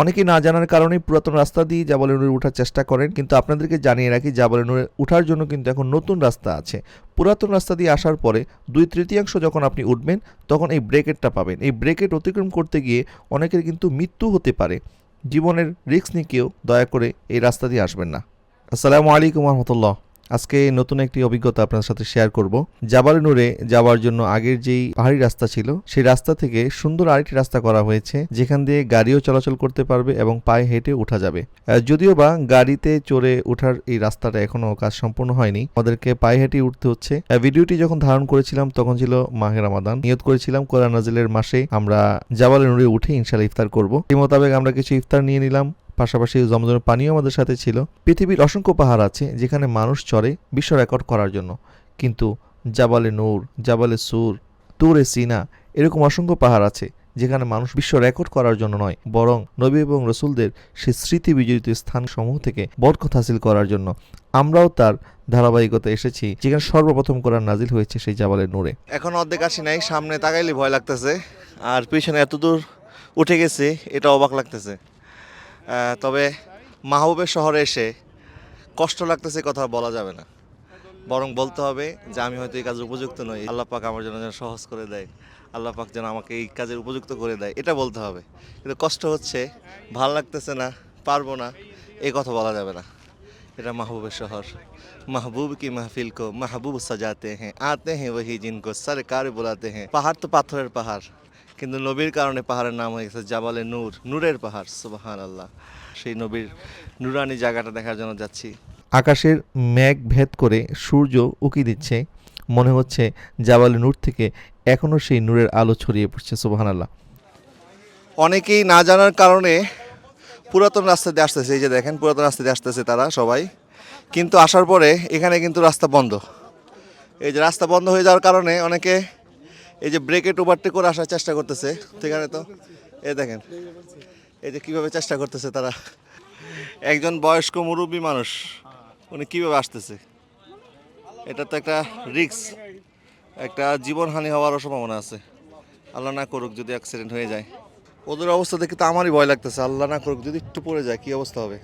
অনেকেই না জানার কারণে পুরাতন রাস্তা দিয়ে জাবালনুরে ওঠার চেষ্টা করেন, কিন্তু আপনাদেরকে জানিয়ে রাখি জাবালনুরে ওঠার জন্য কিন্তু এখন নতুন রাস্তা আছে। পুরাতন রাস্তা দিয়ে আসার পরে দুই তৃতীয়াংশ যখন আপনি উঠবেন, তখন এই ব্রেকেটটা পাবেন। এই ব্রেকেট অতিক্রম করতে গিয়ে অনেকের কিন্তু মৃত্যু হতে পারে। জীবনের রিস্ক নিয়ে কেউ দয়া করে এই রাস্তা দিয়ে আসবেন না। আসসালামু আলাইকুম রহমতুল্লাহ। আজকে নতুন একটি অভিজ্ঞতা আপনার সাথে শেয়ার করব। জাবাল নূরে যাওয়ার জন্য আগের যেই পাহাড়ি রাস্তা ছিল, সেই রাস্তা থেকে সুন্দর আরেকটি রাস্তা করা হয়েছে, যেখান দিয়ে গাড়িও চলাচল করতে পারবে এবং পায়ে হেঁটে ওঠা যাবে। যদিও বা গাড়িতে চড়ে ওঠার এই রাস্তাটা এখনও কাজ সম্পূর্ণ হয়নি, আমাদেরকে পায়ে হেঁটে উঠতে হচ্ছে। ভিডিওটি যখন ধারণ করেছিলাম, তখন ছিল মাহের রামাদান। নিয়ত করেছিলাম, কোরআন নাজিলের মাসে আমরা জাবাল নূরে উঠে ইনশাল্লাহ ইফতার করব। সেই মোতাবেক আমরা কিছু ইফতার নিয়ে নিলাম। পাশাপাশি জমজমের পানিও আমাদের সাথে ছিল। পৃথিবীর অসংখ্য পাহাড় আছে যেখানে মানুষ চড়ে বিশ্ব রেকর্ড করার জন্য। কিন্তু জাবালে নূর, জাবালে সুর, তুরে সিনা এরকম অসংখ্য পাহাড় আছে যেখানে মানুষ বিশ্ব রেকর্ড করার জন্য নয়, বরং নবী এবং রসুলদের সেই স্মৃতি বিজড়িত স্থানসমূহ থেকে বরকত হাসিল করার জন্য। আমরাও তার ধারাবাহিকতা এসেছি, যেখানে সর্বপ্রথম করার নাজিল হয়েছে সেই জাবালের নূরে। এখন অর্ধেক আসি নাই, সামনে তাকাইলে ভয় লাগতেছে, আর পিছনে এত দূর উঠে গেছে, এটা অবাক লাগতেছে। তবে মাহবুবের শহরে এসে কষ্ট লাগতেছে কথা বলা যাবে না। বরং বলতে হবে যে আমি হয়তো এই কাজে উপযুক্ত নই। আল্লাহ পাক আমার জন্য যেন সহজ করে দেয়। আল্লাহ পাক যেন আমাকে এই কাজের উপযুক্ত করে দেয়। এটা বলতে হবে। কিন্তু কষ্ট হচ্ছে, ভালো লাগতেছে না, পারব না এই কথা বলা যাবে না। এটা মাহবুবের শহর। মাহবুব কি মাহফিল কো? মাহবুব সাজাতে হ্যাঁ আতে হ্যাঁ ওহি জিনকো। সরকার বোলাতে হ্যাঁ। পাহাড় তো পাথরের পাহাড়। কিন্তু নবীর কারণে পাহাড়ের নাম হয়ে গেছে জাবালে নূর নূরের পাহাড় সুবাহান আল্লাহ সেই নবীর নুরানি জায়গাটা দেখার জন্য যাচ্ছি। আকাশের মেঘ ভেদ করে সূর্য উকি দিচ্ছে মনে হচ্ছে জাবালে নূর থেকে এখনও সেই নূরের আলো ছড়িয়ে পড়ছে সুবাহান আল্লাহ অনেকেই না জানার কারণে পুরাতন রাস্তা দিয়ে আসতেছে এই যে দেখেন পুরাতন রাস্তা দিয়ে আসতেছে তারা সবাই। কিন্তু আসার পরে এখানে কিন্তু রাস্তা বন্ধ। এই যে রাস্তা বন্ধ হয়ে যাওয়ার কারণে অনেকে এই যে ব্রেকেট ওভারটেক করে আসার চেষ্টা করতেছে, ঠিক আছে তো? এই দেখেন, এই যে কীভাবে চেষ্টা করতেছে তারা। একজন বয়স্ক মুরব্বী মানুষ, উনি কীভাবে আসতেছে? এটা তো একটা রিস্ক একটা জীবনহানি হওয়ারও সম্ভাবনা আছে। আল্লাহ না করুক যদি অ্যাক্সিডেন্ট হয়ে যায়। ওদের অবস্থা দেখে তো আমারই ভয় লাগতেছে, আল্লাহ না করুক যদি একটু পড়ে যায়, কী অবস্থা হবে?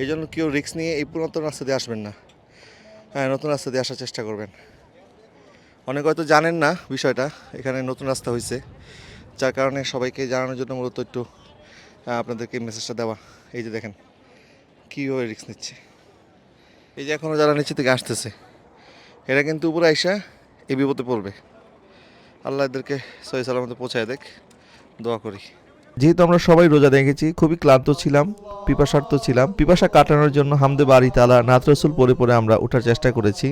এই জন্য কেউ রিস্ক নিয়ে এই পুরাতন রাস্তা দিয়ে আসবেন না। হ্যাঁ নতুন রাস্তা দিয়ে আসার চেষ্টা করবেন। অনেক হয়তো জানেন না বিষয়টা, এখানে নতুন রাস্তা হয়েছে। যার কারণে সবাইকে জানানোর জন্য মূলত একটু আপনাদেরকে মেসেজটা দেওয়া। এই যে দেখেন, কীভাবে রিস্ক নিচ্ছে। এই যে এখনও যারা নিচে থেকে আসতেছে, এরা কিন্তু উপরে আইসা এই বিপদে পড়বে। আল্লাহ এদেরকে সহি সালামতে পৌঁছায় দেখ, দোয়া করি। যেহেতু আমরা সবাই রোজা দেখেছি, খুবই ক্লান্ত ছিলাম পিপাসার্থ ছিলাম। পিপাসা কাটানোর জন্য হামদে বাড়ি তালা নাত রসুল পরে পরে আমরা ওঠার চেষ্টা করেছি।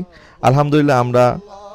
আলহামদুলিল্লাহ আমরা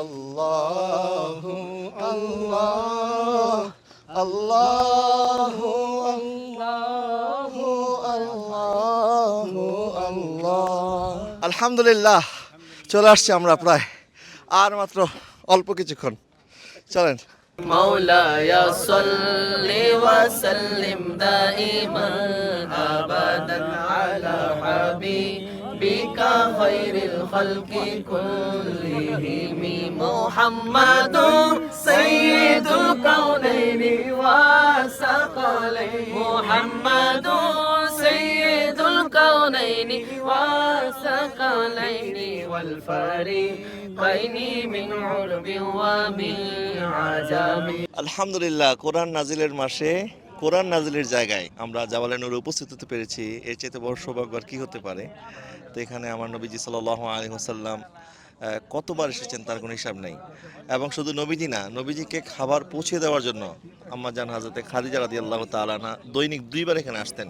الله الله الله আলহামদুলিল্লাহ চলে আসছি আমরা প্রায় আর মাত্র অল্প কিছুক্ষণ চলেন مولاي صل وسلم دائما ابدا على حبيبك خير الخلق كلهم محمد سيد الكونين والثقلين محمد سيد الكونين والثقلين والفريقين من عرب ومن عجم الحمد لله قرآن نازل المشي কোরআন নাজিলের জায়গায় আমরা জাবালে নূরে উপস্থিত হতে পেরেছি, এর চাইতে বড় সৌভাগ্য আর কি হতে পারে? তো এখানে আমার নবীজি সাল্লাহ আলী হোসাল্লাম কতবার এসেছেন তার কোনো হিসাব নেই। এবং শুধু নবীজি না, নবীজিকে খাবার পৌঁছে দেওয়ার জন্য আম্মা জান হাজরতে খাদিজা রাদি আল্লাহ তালানা দৈনিক দুইবার এখানে আসতেন।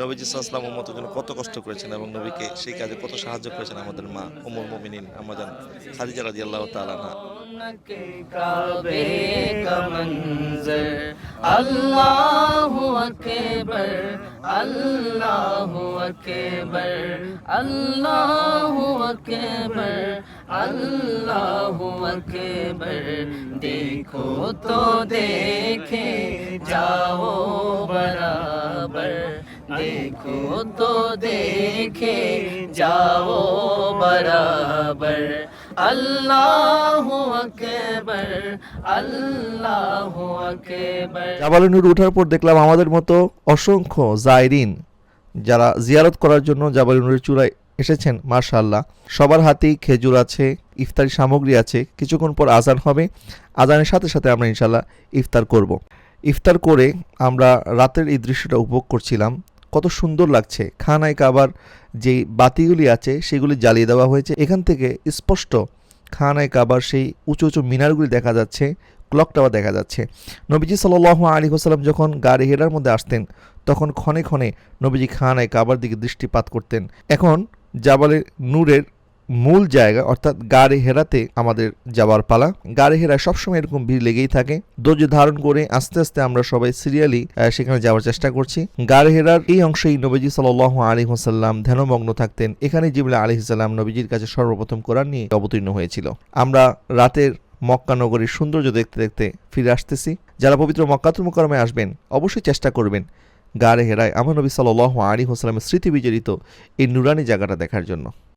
নবীজি সাল্লাম উম্মতের জন্য কত কষ্ট করেছেন এবং নবীকে সেই কাজে কত সাহায্য করেছেন আমাদের মা উমর মমিনিন আম্মা জান খাদিজা রাদি আল্লাহ তালানা আল্লাহু আকবার আল্লাহ আকবার আল্লাহু আকবার আল্লাহু আকবার দেখো তো দেখে যাও বরাবর দেখো তো দেখে যাও বরাবর জাবালুনুর ওঠার পর দেখলাম আমাদের মতো অসংখ্য জায়রিন যারা জিয়ারত করার জন্য জাবালুনুরের চূড়ায় এসেছেন মার্শাল্লাহ সবার হাতেই খেজুর আছে, ইফতারি সামগ্রী আছে, কিছুক্ষণ পর আজান হবে। আজানের সাথে সাথে আমরা ইনশাল্লাহ ইফতার করব। ইফতার করে আমরা রাতের এই দৃশ্যটা উপভোগ করছিলাম। কত সুন্দর লাগছে। খানায় কাবার যে বাতিগুলি আছে, সেগুলি জ্বালিয়ে দেওয়া হয়েছে। এখান থেকে স্পষ্ট খানায় কাবার সেই উঁচু উঁচু মিনারগুলি দেখা যাচ্ছে, ক্লক টাওয়ার দেখা যাচ্ছে। নবীজি সাল আলী হোসালাম যখন গাড়ি হেরার মধ্যে আসতেন, তখন ক্ষণে ক্ষণে নবীজি খানায় কাবার দিকে দৃষ্টিপাত করতেন। এখন জাবালের নূরের মূল জায়গা, অর্থাৎ গাড়ি হেরাতে আমাদের যাবার পালা। গাড়ি হেরায় সবসময় এরকম ভিড় লেগেই থাকে। ধৈর্য ধারণ করে আস্তে আস্তে আমরা সবাই সিরিয়ালি সেখানে যাওয়ার চেষ্টা করছি। গাড়ি হেরার এই অংশেই নবীজি সাল আলী হোসাল্লাম ধ্যানমগ্ন থাকতেন। এখানে জিবুল্লাহ আলী সাল্লাম নবীজির কাছে সর্বপ্রথম কোরআন নিয়ে অবতীর্ণ হয়েছিল। আমরা রাতের মক্কা নগরীর সৌন্দর্য দেখতে দেখতে ফিরে আসতেছি। যারা পবিত্র মক্কাতুল মুকরমে আসবেন, অবশ্যই চেষ্টা করবেন গাড়ে হেরায় আমার নবী সাল আলী হোসালামের স্মৃতি বিজড়িত এই নুরানি জায়গাটা দেখার জন্য।